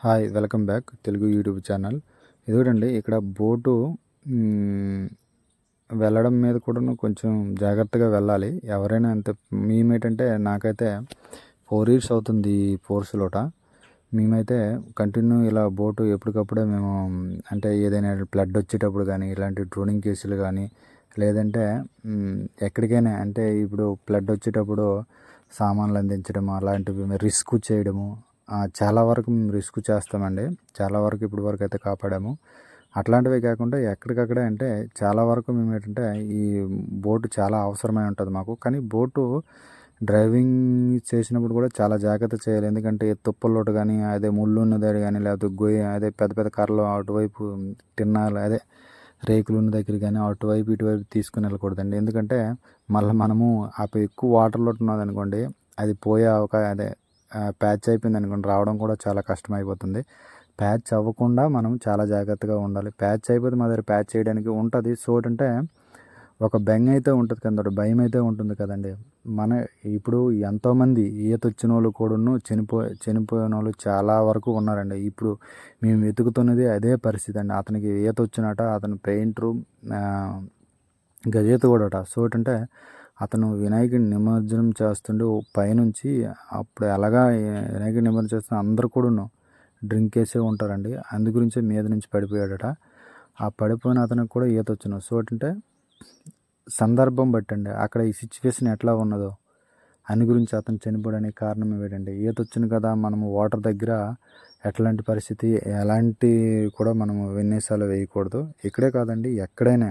Hi welcome back. Telugu YouTube channel. ఇదిగోండి ఇక్కడ boat వెళ్ళడం మీద కూడా కొంచెం జాగ్రత్తగా వెళ్ళాలి. ఎవరైనా అంత మేమేంటంటే నాకైతే ఫోర్ ఇయర్స్ అవుతుంది ఈ ఫోర్స్లోట మేమైతే కంటిన్యూ ఇలా బోటు ఎప్పటికప్పుడే మేము అంటే ఏదైనా బ్లడ్ వచ్చేటప్పుడు కానీ ఇలాంటి డ్రోనింగ్ కేసులు కానీ లేదంటే ఎక్కడికైనా అంటే ఇప్పుడు బ్లడ్ వచ్చేటప్పుడు సామాన్లు అందించడం అలాంటివి రిస్క్ చేయడము చాలా వరకు మేము రిస్క్ చేస్తామండి. చాలా వరకు ఇప్పటి వరకు అయితే కాపాడాము. అట్లాంటివి కాకుండా ఎక్కడికక్కడే అంటే చాలా వరకు మేము ఏంటంటే ఈ బోటు చాలా అవసరమై ఉంటుంది మాకు. కానీ బోటు డ్రైవింగ్ చేసినప్పుడు కూడా చాలా జాగ్రత్త చేయాలి. ఎందుకంటే తుప్పల్లోటు కానీ అదే ముళ్ళు దగ్గర కానీ లేకపోతే గొయ్యి అదే పెద్ద పెద్ద కర్రలు అటువైపు తిన్నాలు అదే రేకులు ఉన్న దగ్గర కానీ అటువైపు ఇటువైపు తీసుకుని వెళ్ళకూడదండి. ఎందుకంటే మళ్ళీ మనము ఆ ఎక్కువ వాటర్లో ఉన్నది అనుకోండి అది పోయే ఒక అదే ప్యాచ్ అయిపోయింది అనుకోండి రావడం కూడా చాలా కష్టం అయిపోతుంది ప్యాచ్ అవ్వకుండా మనం చాలా జాగ్రత్తగా ఉండాలి. ప్యాచ్ అయిపోతే మా దగ్గర ప్యాచ్ చేయడానికి ఉంటుంది. సో అంటే ఒక బెంగ్ అయితే ఉంటుంది కదా భయం అయితే ఉంటుంది కదండి. మన ఇప్పుడు ఎంతోమంది ఈత వచ్చిన వాళ్ళు కూడాను చనిపో చనిపోయిన వాళ్ళు చాలా వరకు ఉన్నారండి. ఇప్పుడు మేము వెతుకుతున్నది అదే పరిస్థితి అండి. అతనికి ఈత వచ్చినట అతను పెయింటరు గజేత కూడా సో అంటే అతను వినాయకుడిని నిమజ్జనం చేస్తుండే పైనుంచి అప్పుడు ఎలాగా వినాయకుడి నిమజ్జనం చేస్తున్న అందరు కూడాను డ్రింక్ వేసే ఉంటారండి. అందు గురించే మీద నుంచి పడిపోయాడట. ఆ పడిపోయిన అతనికి కూడా ఈత వచ్చిన సో అంటే సందర్భం బట్టండి. అక్కడ ఈ సిచ్యువేషన్ ఎట్లా ఉన్నదో అని గురించి అతను చనిపోవడానికి కారణం ఏమిటండి? ఈత వచ్చింది కదా మనము వాటర్ దగ్గర ఎట్లాంటి పరిస్థితి ఎలాంటి కూడా మనము విన్యాసాలు వేయకూడదు. ఇక్కడే కాదండి ఎక్కడైనా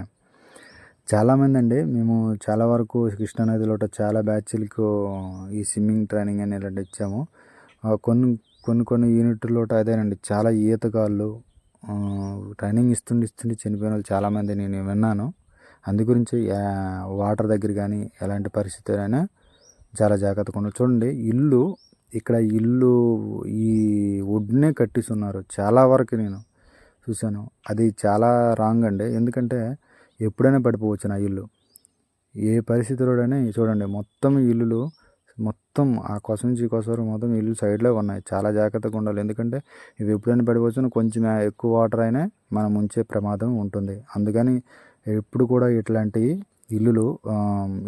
చాలామంది అండి మేము చాలా వరకు కృష్ణానదిలో చాలా బ్యాచ్లకు ఈ స్విమ్మింగ్ ట్రైనింగ్ అని ఇలాంటి ఇచ్చాము కొన్ని కొన్ని కొన్ని యూనిట్లో అదేనండి. చాలా ఈతగాళ్ళు ట్రైనింగ్ ఇస్తుండి ఇస్తుండి చనిపోయిన వాళ్ళు చాలామంది నేను విన్నాను. అందు గురించి వాటర్ దగ్గర కానీ ఎలాంటి పరిస్థితులైనా అయినా చాలా జాగ్రత్తగా ఉండాలి. చూడండి ఇల్లు ఇక్కడ ఇల్లు ఈ వుడ్నే కట్టిస్తున్నారు చాలా వరకు నేను చూశాను. అది చాలా రాంగ్ అండి. ఎందుకంటే ఎప్పుడైనా పడిపోవచ్చు నా ఇల్లు. ఏ పరిస్థితిలోనే చూడండి మొత్తం ఇల్లులు మొత్తం ఆ కోసం నుంచి ఈ కోసం వరకు మొత్తం ఇల్లు సైడ్లో ఉన్నాయి. చాలా జాగ్రత్తగా ఉండాలి. ఎందుకంటే ఇవి ఎప్పుడైనా పడిపోవచ్చు కొంచెం ఎక్కువ వాటర్ అయినా మనం ఉంచే ప్రమాదం ఉంటుంది. అందుకని ఎప్పుడు కూడా ఇట్లాంటి ఇల్లులు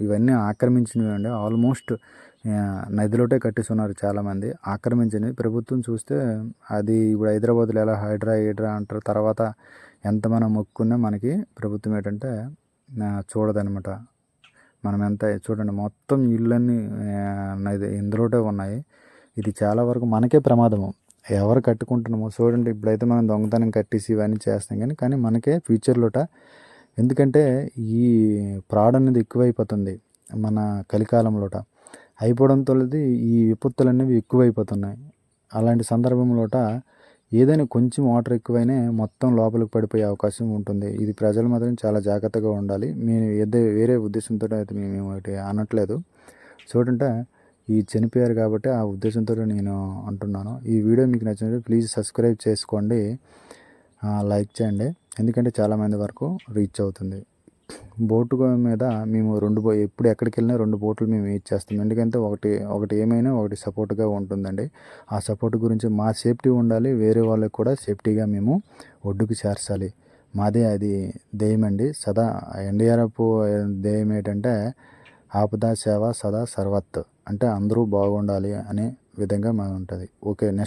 ఇవన్నీ ఆక్రమించినవి అండి. ఆల్మోస్ట్ నదిలోటే కట్టిస్తున్నారు చాలామంది. ఆక్రమించినవి. ప్రభుత్వం చూస్తే అది ఇప్పుడు హైదరాబాద్లో ఎలా హైడ్రా హైడ్రా అంటారు. తర్వాత ఎంత మనం మొక్కున్నా మనకి ప్రభుత్వం ఏంటంటే చూడదనమాట. మనం ఎంత చూడండి మొత్తం ఇళ్ళన్నీ ఇందులోటే ఉన్నాయి. ఇది చాలా వరకు మనకే ప్రమాదము. ఎవరు కట్టుకుంటున్నామో చూడండి ఇప్పుడైతే మనం దొంగతనం కట్టేసి ఇవన్నీ చేస్తాం కానీ కానీ మనకే ఫ్యూచర్లోట ఎందుకంటే ఈ ప్రాడ్ అనేది ఎక్కువైపోతుంది మన కలికాలంలోట. అయిపోవడంతో ఈ విపత్తులు అనేవి ఎక్కువైపోతున్నాయి. అలాంటి సందర్భంలోట ఏదైనా కొంచెం వాటర్ ఎక్కువైనా మొత్తం లోపలికి పడిపోయే అవకాశం ఉంటుంది. ఇది ప్రజలు మాత్రం చాలా జాగ్రత్తగా ఉండాలి. మేము ఏదో వేరే ఉద్దేశంతో అయితే మేము ఒకటి అనట్లేదు. చూడంటే ఈ చనిపోయారు కాబట్టి ఆ ఉద్దేశంతో నేను అంటున్నాను. ఈ వీడియో మీకు నచ్చినట్టు ప్లీజ్ సబ్స్క్రైబ్ చేసుకోండి. లైక్ చేయండి. ఎందుకంటే చాలామంది వరకు రీచ్ అవుతుంది. బోటు మీద మేము రెండు బో ఎప్పుడు ఎక్కడికి వెళ్ళినా రెండు బోట్లు మేము యూజ్ చేస్తాం ఎందుకంటే ఒకటి ఒకటి ఏమైనా ఒకటి సపోర్ట్గా ఉంటుందండి. ఆ సపోర్ట్ గురించి మా సేఫ్టీ ఉండాలి వేరే వాళ్ళకి కూడా సేఫ్టీగా మేము ఒడ్డుకు చేర్చాలి. మాదే అది దెయ్యం అండి. సదా ఎన్డీఆర్ఎఫ్ దెయ్యం ఏంటంటే ఆపదా సేవ సదా సర్వత్. అంటే అందరూ బాగుండాలి అనే విధంగా మనం ఉంటుంది. Okay next.